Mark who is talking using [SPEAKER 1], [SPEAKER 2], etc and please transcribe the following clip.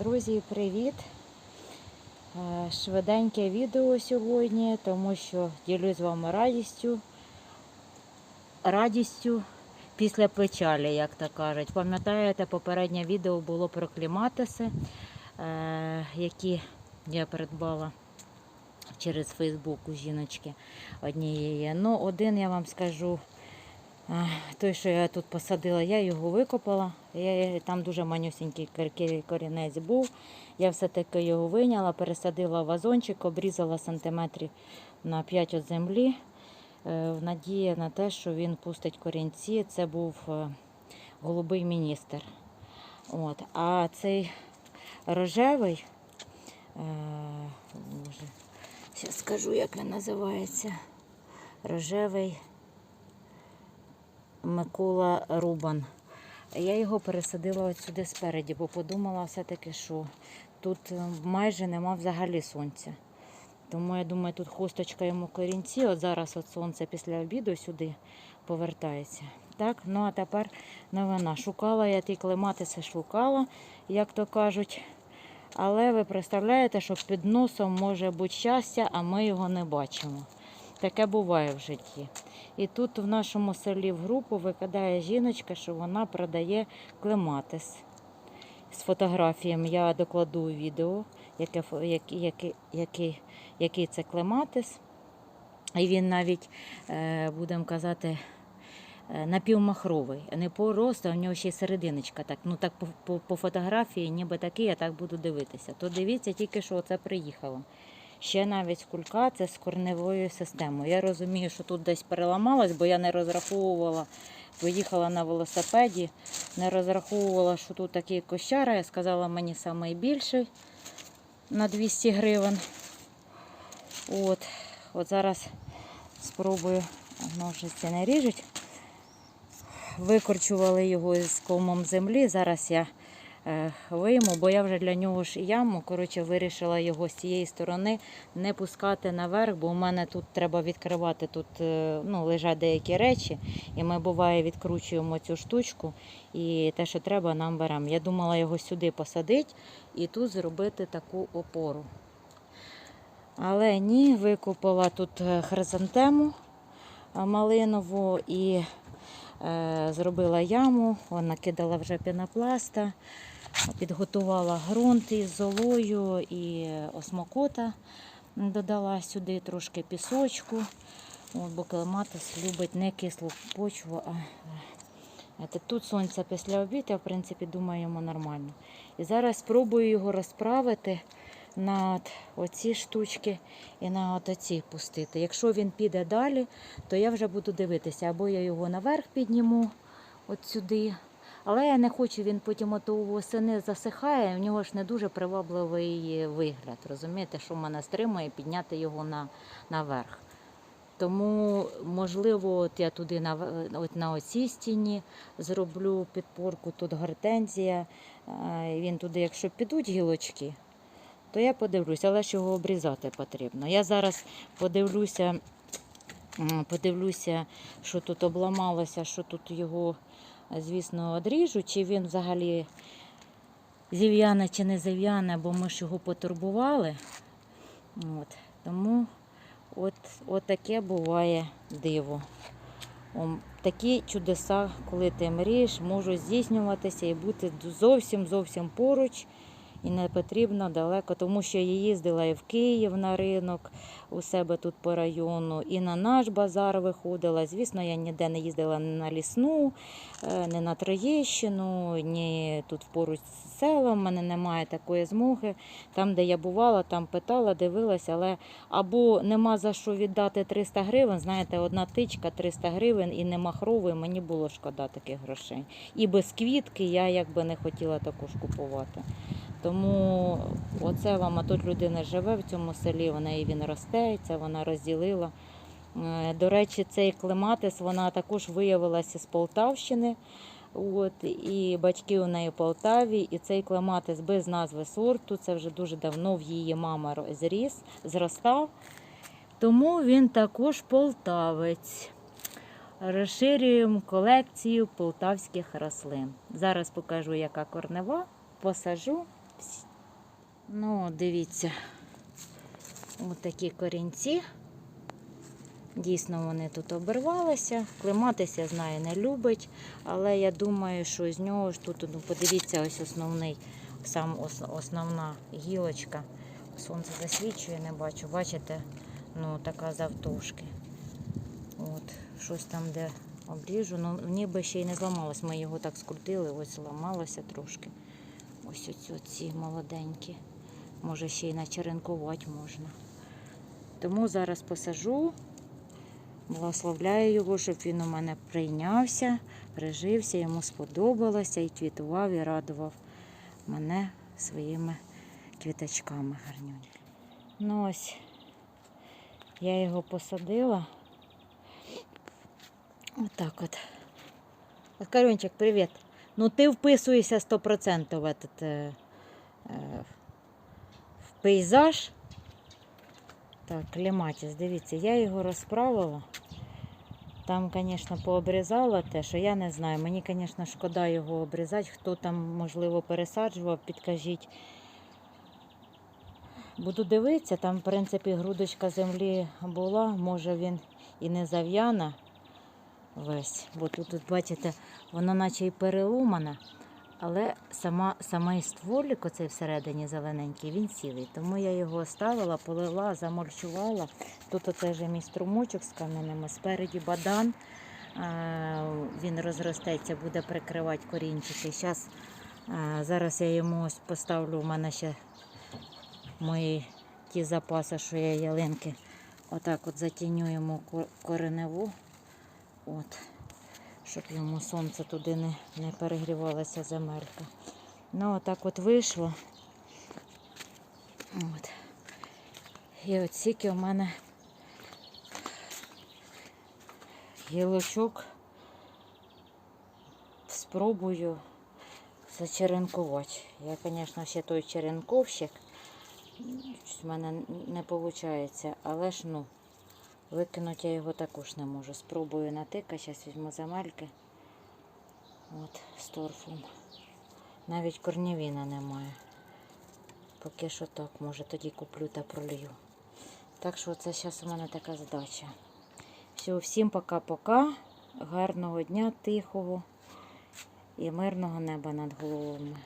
[SPEAKER 1] Друзі, привіт! Е, Швиденьке відео сьогодні, тому що ділюсь з вами радістю. Радістю після печалі, як то кажуть. Пам'ятаєте, попереднє відео було про кліматиси, е, які я придбала через Фейсбук у жіночки однієї. Ну, один я вам скажу. Той, що я тут посадила, я його викопала. Я, там дуже манюсенький корінець був. Я все-таки його вийняла, пересадила в вазончик, обрізала сантиметрів на 5 від землі. е, В надії на те, що він пустить корінці. Це був е, голубий міністр. От. А цей рожевий, е, зараз скажу, як він називається. Рожевий. Микола Рубан. Я його пересадила от сюди спереді, бо подумала все-таки, що тут е, майже нема взагалі сонця. Тому я думаю, тут хусточка йому корінці. От зараз от сонце після обіду сюди повертається. Так, ну а тепер новина. Шукала я ті клематиси, шукала, як то кажуть. Але ви представляєте, що під носом може бути щастя, а ми його не бачимо. Таке буває в житті. І тут в нашому селі в групу викидає жіночка, що вона продає клематис з фотографіями. Я докладу відео, який, який, який, це клематис. І він навіть, е, будемо казати, е, напівмахровий. Не просто, а в нього ще й серединочка. Так, ну так по, по, по фотографії, ніби такий, я так буду дивитися. То дивіться тільки, що це приїхало. Ще навіть кулька це з корневою системою. Я розумію, що тут десь переламалось, бо я не розраховувала, поїхала на велосипеді, не розраховувала, що тут такий кощара. Я сказала мені найбільший на 200 гривень. От, от зараз спробую, ножиці не ріжуть. Викорчували його з комом землі. Зараз я вийму, бо я вже для нього ж яму. Коротше, вирішила його з цієї сторони не пускати наверх, бо у мене тут треба відкривати. Тут е, ну, лежать деякі речі, і ми буває відкручуємо цю штучку, і те, що треба, нам беремо. Я думала його сюди посадити і тут зробити таку опору. Але ні, викопала тут е, хризантему е, малинову і е, зробила яму, вона кидала вже пінопласта, підготувала ґрунт із золою і осмокота. Додала сюди трошки пісочку, бо клематис любить не кислу почву, а е, тут сонце після обіду, в принципі думаю, йому нормально. І зараз спробую його розправити на оці штучки і на от оці пустити. Якщо він піде далі, то я вже буду дивитися, або я його наверх підніму от сюди. Але я не хочу, він потім ото восени засихає, в нього ж не дуже привабливий вигляд. Розумієте, що мене стримує підняти його на, наверх. Тому, можливо, от я туди на, от на оцій стіні зроблю підпорку, тут гортензія. Е, Він туди, якщо підуть гілочки, то я подивлюся, але ж його обрізати потрібно. Я зараз подивлюся, подивлюся, що тут обламалося, що тут його, звісно, одріжу, чи він взагалі зів'яне чи не зів'яне, бо ми ж його потурбували. От. Тому от, от таке буває диво. О, такі чудеса, коли ти мрієш, можуть здійснюватися і бути зовсім зовсім поруч. І не потрібно далеко, тому що я їздила і в Київ на ринок у себе тут по району, і на наш базар виходила. Звісно, я ніде не їздила ні на лісну, е, ні на Троєщину, ні тут поруч з селом. У мене немає такої змоги. Там, де я бувала, там питала, дивилася, але або нема за що віддати 300 гривень. Знаєте, одна тичка 300 гривень і не махровий, мені було шкода таких грошей. І без квітки я якби не хотіла також купувати. Тому оце вам, а тут людина живе в цьому селі, вона і він росте, і це вона розділила. Е, До речі, цей клематис вона також виявилася з Полтавщини. От, і батьки у неї Полтаві, і цей клематис без назви сорту. Це вже дуже давно в її мама зріс, зростав. Тому він також полтавець. Розширюємо колекцію полтавських рослин. Зараз покажу, яка корнева, посажу. Ну, дивіться, от такі корінці. Дійсно, вони тут обірвалися. Клематися, знаю, не любить. Але я думаю, що з нього ж тут, ну, подивіться, ось основний, сам основна гілочка. Сонце засвічує, не бачу. Бачите, ну така завтовшки. От, щось там, де обріжу. Ну, ніби ще й не зламалось. Ми його так скрутили, ось зламалося трошки. Ось оці, оці молоденькі. Може ще й начеренкувати можна. Тому зараз посажу, благословляю його, щоб він у мене прийнявся, прижився, йому сподобалося і квітував, і радував мене своїми квіточками гарнюні. Ну ось я його посадила. Отак от. От, Карюнчик, привіт. Ну ти вписуєшся 100% в е, е, в пейзаж. Так, клематіс, дивіться, я його розправила. Там, звісно, пообрізала те, що я не знаю. Мені, звісно, шкода його обрізати. Хто там, можливо, пересаджував, підкажіть. Буду дивитися, там, в принципі, грудочка землі була, може він і не зав'яна весь. Бо тут, тут бачите, воно наче і переломане, але сама, самий стволик, оцей всередині зелененький, він цілий. Тому я його оставила, полила, замульчувала. Тут оце вже мій струмочок з каменами, спереді бадан. Е, Він розростеться, буде прикривати корінчики. Щас, е, зараз я йому ось поставлю, у мене ще мої ті запаси, що я ялинки. Отак от затіню йому ко- кореневу. От, щоб йому сонце туди не, не перегрівалася земелька. Ну, отак от вийшло. От. І от стільки у мене гілочок спробую зачеренкувати. Я, звісно, ще той черенковщик. В мене не виходить, але ж ну. Викинути я його також не можу. Спробую натика, зараз візьму замельки. От, з торфом. Навіть корнівіна немає. Поки що так, може тоді куплю та пролью. Так що це зараз у мене така задача. Все, всім пока-пока. Гарного дня, тихого і мирного неба над головами.